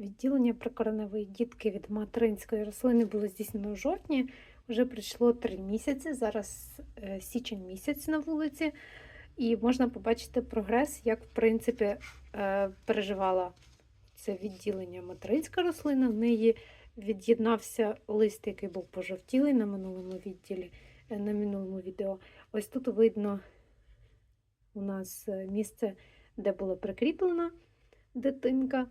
Відділення прикореневої дітки від материнської рослини було здійснено в жовтні. Вже пройшло три місяці. Зараз е, січень місяць на вулиці, і можна побачити прогрес, як в принципі е, переживала це відділення материнська рослина. В неї від'єднався лист, який був пожовтілий на минулому відділі, е, на минулому відео. Ось тут видно у нас місце, де була прикріплена дитинка.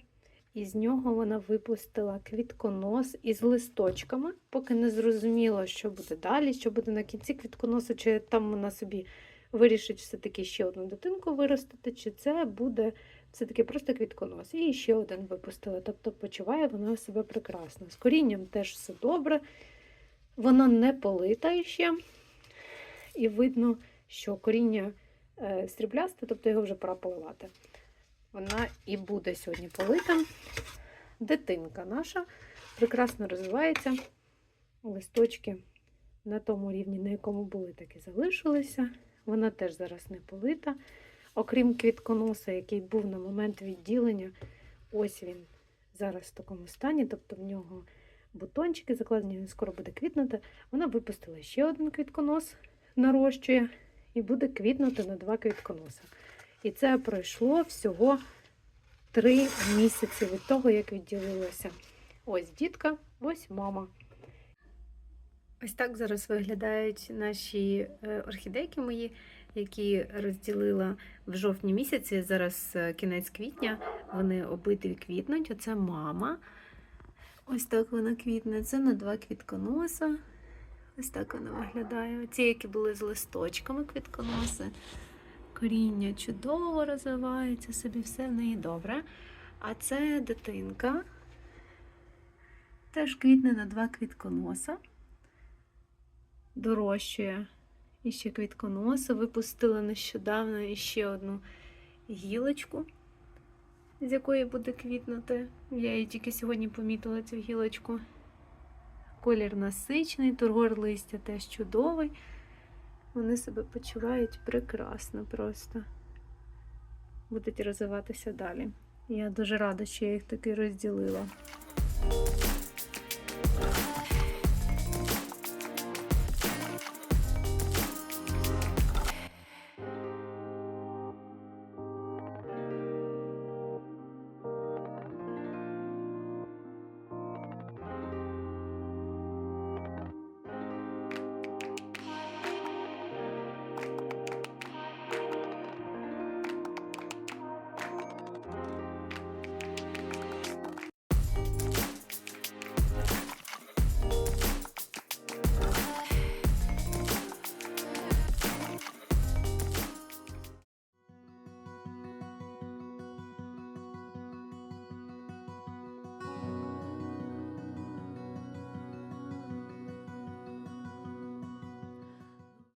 І з нього вона випустила квітконос із листочками, поки не зрозуміло, що буде далі, що буде на кінці квітконосу, чи там вона собі вирішить все-таки ще одну дитинку виростити, чи це буде все-таки просто квітконос. І ще один випустила. Тобто почуває вона себе прекрасно. З корінням теж все добре. Вона не полита ще. І видно, що коріння е, сріблясте, тобто його вже пора поливати. Вона і буде сьогодні полита. Дитинка наша прекрасно розвивається. Листочки на тому рівні, на якому були, так і залишилися. Вона теж зараз не полита. Окрім квітконоса, який був на момент відділення, ось він зараз в такому стані, тобто в нього бутончики закладені, він скоро буде квітнути. Вона випустила ще один квітконос, нарощує, і буде квітнути на два квітконоса. І це пройшло всього три місяці від того, як відділилося. Ось дітка, ось мама. Ось так зараз виглядають наші е, орхідейки мої, які розділила в жовтні місяці. Зараз е, кінець квітня. Вони обидві квітнуть. Оце мама. Ось так вона квітне. Це на два квітконоса. Ось так вона виглядає. Ці, які були з листочками квітконоси. Коріння чудово розвивається, собі все в неї добре. А це дитинка. Теж квітне на два квітконоса. Дорощує іще квітконоса. Випустила нещодавно іще одну гілочку, з якої буде квітнути. Я її тільки сьогодні помітила цю гілочку. Колір насичений, тургор листя теж чудовий. Вони себе почувають прекрасно просто. Будуть розвиватися далі. Я дуже рада, що я їх таки розділила.